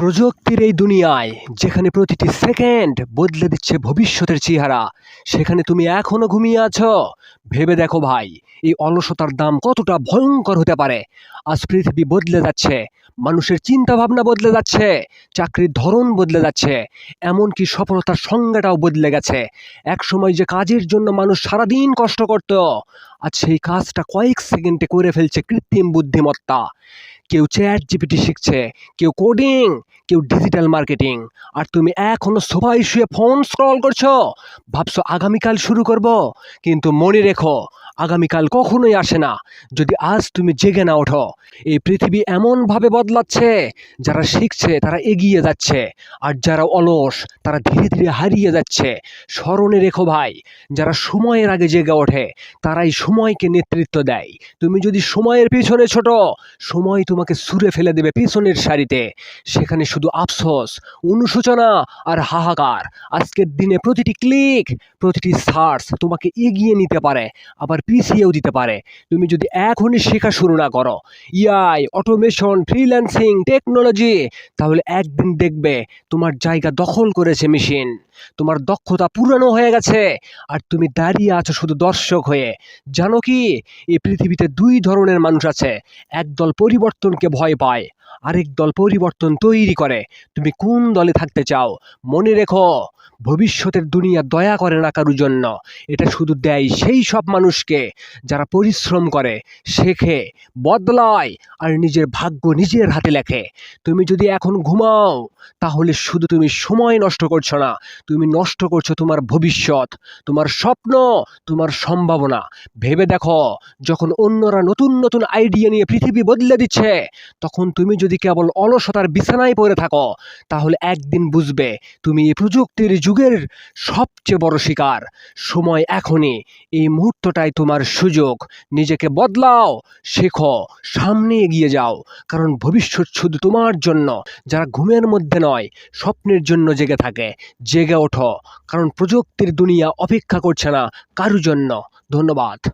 প্রযুক্তির এই দুনিয়ায় যেখানে প্রতিটি সেকেন্ড বদলে দিচ্ছে ভবিষ্যতের চেহারা, সেখানে তুমি এখনও ঘুমিয়ে আছো। ভেবে দেখো ভাই, এই অলসতার দাম কতটা ভয়ঙ্কর হতে পারে। আজ পৃথিবী বদলে যাচ্ছে মানুষের চিন্তা ভাবনা বদলে যাচ্ছে, চাকরির ধরন বদলে যাচ্ছে, এমনকি সফলতার সংজ্ঞাটাও বদলে গেছে। একসময় যে কাজের জন্য মানুষ সারাদিন কষ্ট করত, আজ সেই কাজটা কয়েক সেকেন্ডে করে ফেলছে কৃত্রিম বুদ্ধিমত্তা। কেউ চ্যাট জিপিটি শিখছে, কেউ কোডিং, কেউ ডিজিটাল মার্কেটিং। আর তুমি এখনও সোফায় শুয়ে ফোন স্ক্রল করছ? ভাবছ আগামীকাল শুরু করব? কিন্তু মনে রেখো আগামীকাল কখনোই আসে না। যদি আজ তুমি জেগে না ওঠো, এই পৃথিবী এমনভাবে বদলাচ্ছে, যারা শিখছে তারা এগিয়ে যাচ্ছে, আর যারা অলস তারা ধীরে ধীরে হারিয়ে যাচ্ছে। স্মরণে রেখো ভাই, যারা সময়ের আগে জেগে ওঠে, তারাই সময়কে নেতৃত্ব দেয়। তুমি যদি সময়ের পিছনে ছোট, সময় তোমাকে সুরে ফেলে দেবে পিছনের সারিতে। সেখানে শুধু আফসোস, অনুশোচনা আর হাহাকার। আজকের দিনে প্রতিটি ক্লিক, প্রতিটি সার্চ তোমাকে এগিয়ে নিতে পারে। আবার পিছিয়েও দিতে পারে। তুমি যদি এখনই শেখা শুরু না করো ইআই অটোমেশন, ফ্রিল্যান্সিং, টেকনোলজি, তাহলে একদিন দেখবে তোমার জায়গা দখল করেছে মেশিন। তোমার দক্ষতা পুরানো হয়ে গেছে আর তুমি দাঁড়িয়ে আছো শুধু দর্শক হয়ে। জানো কি? এই পৃথিবীতে দুই ধরনের মানুষ আছে। একদল পরিবর্তনকে ভয় পায় আরেক দল পরিবর্তন তৈরি করে। তুমি কোন দলে থাকতে চাও? মনে রেখো, ভবিষ্যতের দুনিয়া দয়া করে না কারুর জন্য। এটা শুধু দেয় সেই সব মানুষকে যারা পরিশ্রম করে, শেখে, বদলায় আর নিজের ভাগ্য নিজের হাতে লেখে। তুমি যদি এখন ঘুমাও, তাহলে শুধু তুমি সময় নষ্ট করছ না। তুমি নষ্ট করছ তোমার ভবিষ্যৎ, তোমার স্বপ্ন, তোমার সম্ভাবনা। ভেবে দেখো, যখন অন্যরা নতুন নতুন আইডিয়া নিয়ে পৃথিবী বদলে দিচ্ছে, তখন তুমি যদি কেবল অলসতার বিছানায় পড়ে থাকো, তাহলে একদিন বুঝবে তুমি এই প্রযুক্তির যুগের সবচেয়ে বড় শিকার। সময় এখনই। এই মুহূর্তটাই তোমার সুযোগ। নিজেকে বদলাও, শেখো, সামনে এগিয়ে যাও। কারণ ভবিষ্যৎ শুধু তোমার জন্য। যারা ঘুমের মধ্যে নয়, স্বপ্নের জন্য জেগে থাকে। জেগে ওঠো। কারণ প্রযুক্তির দুনিয়া অপেক্ষা করছে না কারুর জন্য। ধন্যবাদ।